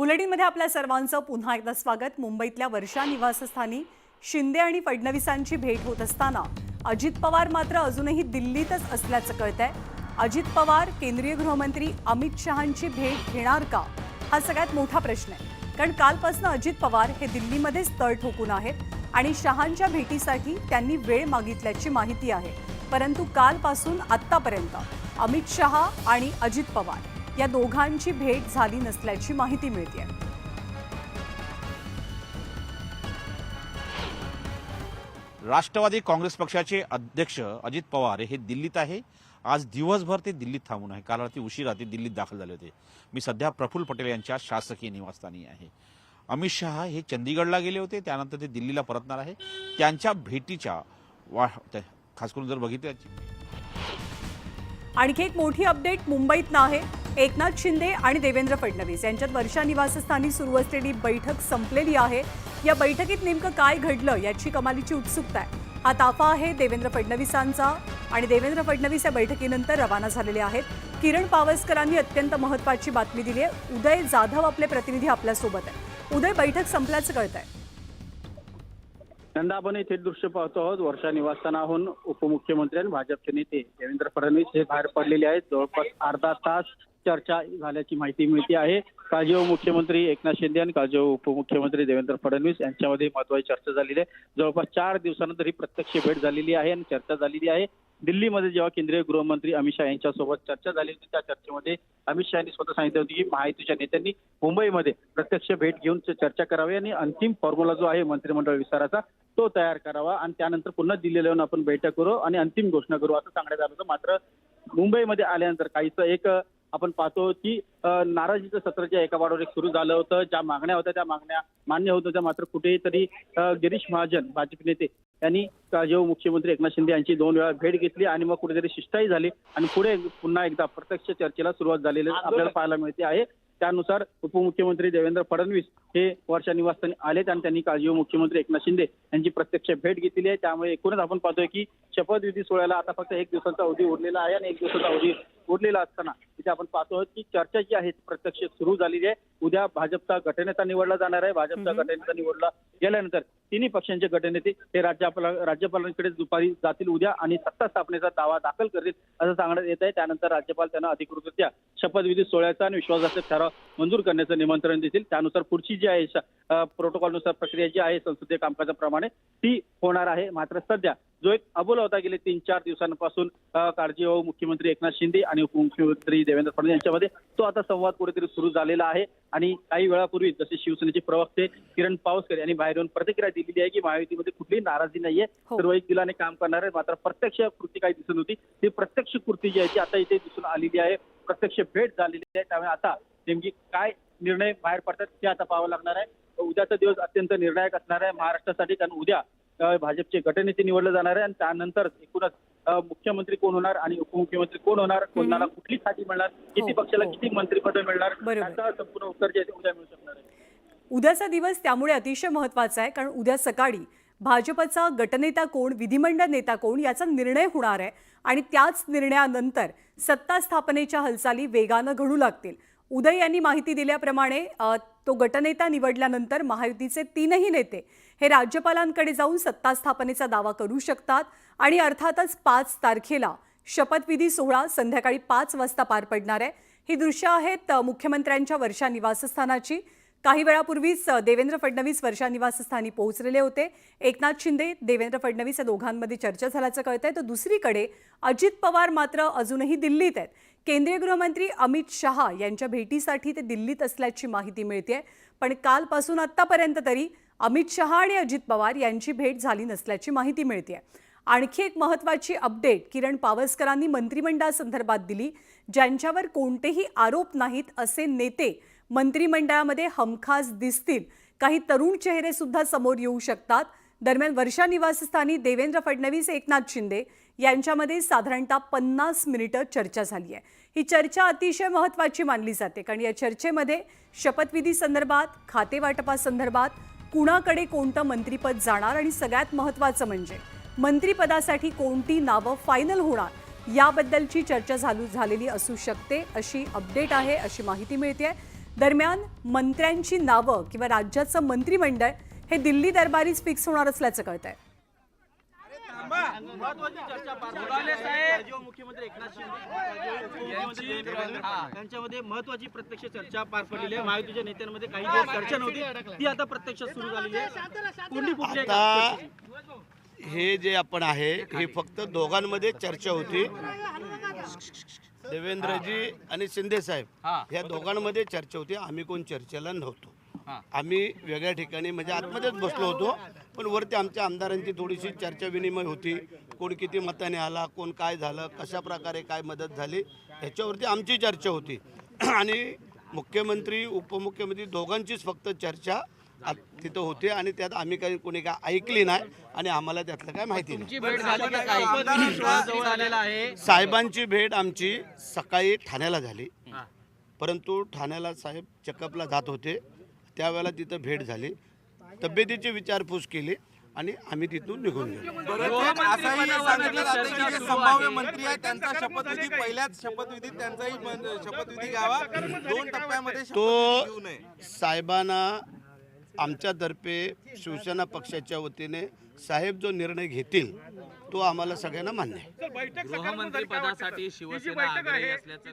बुलेटिनमध्ये आपल्या सर्वांचं पुन्हा एकदा स्वागत. मुंबईतल्या वर्षा निवासस्थानी शिंदे आणि फडणवीसांची भेट होत असताना अजित पवार मात्र अजूनही दिल्लीतच असल्याचं कळतंय. अजित पवार केंद्रीय गृहमंत्री अमित शहांची भेट घेणार का? हा सगळ्यात मोठा प्रश्न आहे. कारण कालपासून अजित पवार हे दिल्लीमध्येच तळ ठोकून आहेत आणि शहांच्या भेटीसाठी त्यांनी वेळ मागितल्याची माहिती आहे. परंतु कालपासून आत्तापर्यंत अमित शहा आणि अजित पवार या दोघांची भेट झाली नसल्याची माहिती मिळते राष्ट्रवादी काँग्रेस पक्षाचे अध्यक्ष अजित पवार हे दिल्लीत आहे. आज दिवसभर ते दिल्लीत थांबून आहे. काल रात्री उशिरा ते दिल्लीत दाखल झाले होते. मी सध्या प्रफुल्ल पटेल यांच्या शासकीय निवासस्थानी आहे. अमित शहा हे चंदीगडला गेले होते. त्यानंतर ते दिल्लीला परतणार आहे. त्यांच्या भेटीच्या वा खास करून जर बघितलं आणखी एक मोठी अपडेट मुंबईतनं आहे. एकनाथ शिंदे आणि देवेंद्र फडणवीस यांच्यात वर्षा निवासस्थानी सुरू असलेली बैठक संपलेली आहे. या बैठकीत नेमकं काय घडलं याची कमालीची उत्सुकता आहे. हा ताफा आहे देवेंद्र फडणवीसांचा आणि देवेंद्र फडणवीस या बैठकीनंतर रवाना झालेले आहेत. किरण पावसकरांनी अत्यंत महत्वाची बातमी दिली आहे. उदय जाधव आपले प्रतिनिधी आपल्यासोबत आहे उदय बैठक संपल्याचं कळत आहे यंदा आपण हे थेट दृश्य पाहतो आहोत. वर्षा निवासस्थानाहून उपमुख्यमंत्री आणि भाजपचे नेते देवेंद्र फडणवीस हे बाहेर पडलेले आहेत. जवळपास अर्धा तास चर्चा झाल्याची माहिती मिळते आहे. काळजीव मुख्यमंत्री एकनाथ शिंदे आणि काळजीव उपमुख्यमंत्री देवेंद्र फडणवीस यांच्यामध्ये महत्वाची चर्चा झालेली आहे. जवळपास चार दिवसानंतर ही प्रत्यक्ष भेट झालेली आहे आणि चर्चा झालेली आहे. दिल्लीमध्ये जेव्हा केंद्रीय गृहमंत्री अमित शहा यांच्यासोबत चर्चा झाली होती त्या चर्चेमध्ये अमित शहा यांनी स्वतः सांगितलं होतं की महायुतीच्या नेत्यांनी मुंबईमध्ये प्रत्यक्ष भेट घेऊन चर्चा करावी आणि अंतिम फॉर्म्युला जो आहे मंत्रिमंडळ विस्ताराचा तो तयार करावा आणि त्यानंतर पुन्हा दिल्लीला येऊन आपण बैठक करू आणि अंतिम घोषणा करू असं सांगण्यात आलं होतं. मात्र मुंबईमध्ये आल्यानंतर काहीच एक आपण पाहतो की नाराजीचं सत्र जे एका वाढवर एक सुरू झालं होतं ज्या मागण्या होत्या त्या मागण्या मान्य होत होत्या. मात्र कुठेतरी अ, गिरीश महाजन भाजप नेते यांनी जेव्हा मुख्यमंत्री एकनाथ शिंदे यांची दोन वेळा भेट घेतली आणि मग कुठेतरी शिष्टाई झाली. आणि पुढे पुन्हा एकदा प्रत्यक्ष चर्चेला सुरुवात झालेली आपल्याला पाहायला मिळते आहे. त्यानुसार उपमुख्यमंत्री देवेंद्र फडणवीस हे वर्षा निवासस्थानी आलेत आणि त्यांनी काळजी मुख्यमंत्री एकनाथ शिंदे यांची प्रत्यक्ष भेट घेतलेली आहे. त्यामुळे एकूणच आपण पाहतोय की शपथविधी सोहळ्याला आता फक्त एक दिवसाचा अवधी उरलेला आहे आणि एक दिवसाचा अवधी उरलेला असताना तिथे आपण पाहतो की चर्चा जी आहे प्रत्यक्ष सुरू झालेली आहे. उद्या भाजपचा गटनेता निवडला जाणार आहे. भाजपचा गटनेता निवडला गेल्यानंतर तिन्ही पक्षांचे गटनेते हे राज्यपाला राज्यपालांकडे दुपारी जातील उद्या आणि सत्ता स्थापनेचा दावा दाखल करतील असं सांगण्यात येत आहे. त्यानंतर राज्यपाल त्यांना अधिकृतरित्या शपथविधी सोहळ्याचा आणि विश्वासाचे ठराव मंजूर करण्याचं निमंत्रण देतील. त्यानुसार पुढची जी आहे प्रोटोकॉलनुसार प्रक्रिया जी आहे संसदीय कामकाजाप्रमाणे ती होणार आहे. मात्र सध्या जो एक अबोला होता गेले तीन चार दिवसांपासून अ, काळजी हो मुख्यमंत्री एकनाथ शिंदे आणि उपमुख्यमंत्री देवेंद्र फडणवीस यांच्यामध्ये तो आता संवाद कुठेतरी सुरू झालेला आहे. आणि काही वेळापूर्वी जसे शिवसेनेचे प्रवक्ते किरण पावसकर यांनी बाहेर येऊन प्रतिक्रिया दिलेली आहे की महायुतीमध्ये कुठलीही नाराजी नाहीये. हो. सर्व एक दिलाने काम करणार आहे मात्र प्रत्यक्ष कृती काही दिसून होती ती प्रत्यक्ष कृती जी आहे ती आता इथे दिसून आलेली आहे. प्रत्यक्ष भेट झालेली आहे. त्यामुळे आता नेमकी काय निर्णय बाहेर पडतात ते आता पाहावं लागणार आहे. उद्याचा दिवस अत्यंत निर्णायक असणार आहे महाराष्ट्रासाठी. कारण उद्या भाजपचे गटनेते निवडले जाणार आहे आणि त्यानंतर एकूणच मुख्यमंत्री कोण होणार आणि उपमुख्यमंत्री कोण होणार कोणाला कुठली खाती मिळणार किती हो, पक्षाला हो. किती मंत्रिपद मिळणार. याचं संपूर्ण उत्तर जे उद्या मिळू शकणार आहे उद्याचा दिवस त्यामुळे अतिशय महत्त्वाचा आहे कारण उद्या सकाळी भाजपचा गटनेता कोण विधिमंडळ नेता कोण याचा निर्णय होणार आहे आणि त्याच निर्णयानंतर सत्ता स्थापनेच्या हालचाली वेगानं घडू लागतील उदय यांनी माहिती दिल्याप्रमाणे तो गटनेता निवडल्यानंतर महायुतीचे तीनही नेते हे राज्यपालांकडे जाऊन सत्ता स्थापनेचा दावा करू शकतात आणि अर्थातच पाच तारखेला शपथविधी सोहळा संध्याकाळी पाच वाजता पार पडणार आहे. ही दृश्य आहेत मुख्यमंत्र्यांच्या वर्षा निवासस्थानाची. काही वेळापूर्वीच देवेंद्र फडणवीस वर्षा निवासस्थानी पोहोचलेले होते. एकनाथ शिंदे देवेंद्र फडणवीस या दोघांमध्ये चर्चा झाल्याचं कळतंय. तर दुसरीकडे अजित पवार मात्र अजूनही दिल्लीत आहेत. केंद्रीय गृहमंत्री अमित शहा यांच्या भेटीसाठी ते दिल्लीत असल्याची माहिती मिळते पण कालपासून आत्तापर्यंत तरी अमित शहा आणि अजित पवार यांची भेट झाली नसल्याची माहिती मिळते आणखी एक महत्त्वाची अपडेट किरण पावसकरांनी मंत्रिमंडळासंदर्भात दिली ज्यांच्यावर कोणतेही आरोप नाहीत असे नेते मंत्रिमंडळामध्ये हमखास दिसतील. काही तरुण चेहरे सुद्धा समोर येऊ शकतात. दरम्यान वर्षा निवासस्थानी देवेंद्र फडणवीस एकनाथ शिंदे यांच्यामध्ये साधारणतः पन्नास मिनिटं चर्चा झाली आहे. ही चर्चा अतिशय महत्त्वाची मानली जाते कारण या चर्चेमध्ये शपथविधी संदर्भात खातेवाटपासंदर्भात कुणाकडे कोणतं मंत्रिपद जाणार आणि सगळ्यात महत्त्वाचं म्हणजे मंत्रिपदासाठी कोणती नावं फायनल होणार याबद्दलची चर्चा झालू झालेली असू शकते अशी अपडेट आहे अशी माहिती मिळते दरम्यान मंत्र्यांची नावं किंवा राज्याचं मंत्रिमंडळ हे दिल्ली दरबारीच फिक्स होणार असल्याचं कळत आहे महत्वाची चर्चा पार पडली आहे. माजी मुख्यमंत्री एकनाथ शिंदे माजी उपमुख्यमंत्री देवेंद्र फडणवीस यांच्यामध्ये महत्वाची प्रत्यक्ष चर्चा पार पडलेली आहे. महायुतीच्या नेत्यांमध्ये काही दिवस चर्चा नव्हती. ती आता प्रत्यक्ष सुरू झालेली आहे. हे जे आपण आहे हे फक्त दोघांमध्ये चर्चा होती. देवेंद्रजी आणि शिंदे साहेब या दोघांमध्ये चर्चा होती. आम्ही कोण चर्चेला नव्हतो. आम्ही वेगळ्या ठिकाणी म्हणजे आतमध्येच बसलो होतो पण वरती आमच्या आमदारांची थोडीशी चर्चा विनिमय होती. कोण किती मताने आला कोण काय झालं कशा प्रकारे काय मदत झाली ह्याच्यावरती आमची चर्चा होती. आणि मुख्यमंत्री उपमुख्यमंत्री दोघांचीच फक्त चर्चा तिथं होते आणि त्यात आम्ही काही कोणी काय ऐकली नाही आणि आम्हाला त्यातलं काय माहिती नाही. साहेबांची भेट आमची सकाळी ठाण्याला झाली. परंतु ठाण्याला साहेब चेकअपला जात होते. त्यावेळेला तिथं भेट झाली. तब्येतीची विचारपूस केली आणि आम्ही तिथून निघून गेलो. संभाव्य मंत्री आहेत त्यांचा शपथविधी पहिल्याच शपथविधीत त्यांचाही शपथविधी घ्यावा. दोन टप्प्यामध्ये तो साहेबांना आमच्यातर्फे शिवसेना पक्षाच्या वतीने साहेब जो निर्णय घेतील तो आम्हाला सगळ्यांना मान्य आहे. गृहमंत्री पदासाठी शिवसेना असल्याचं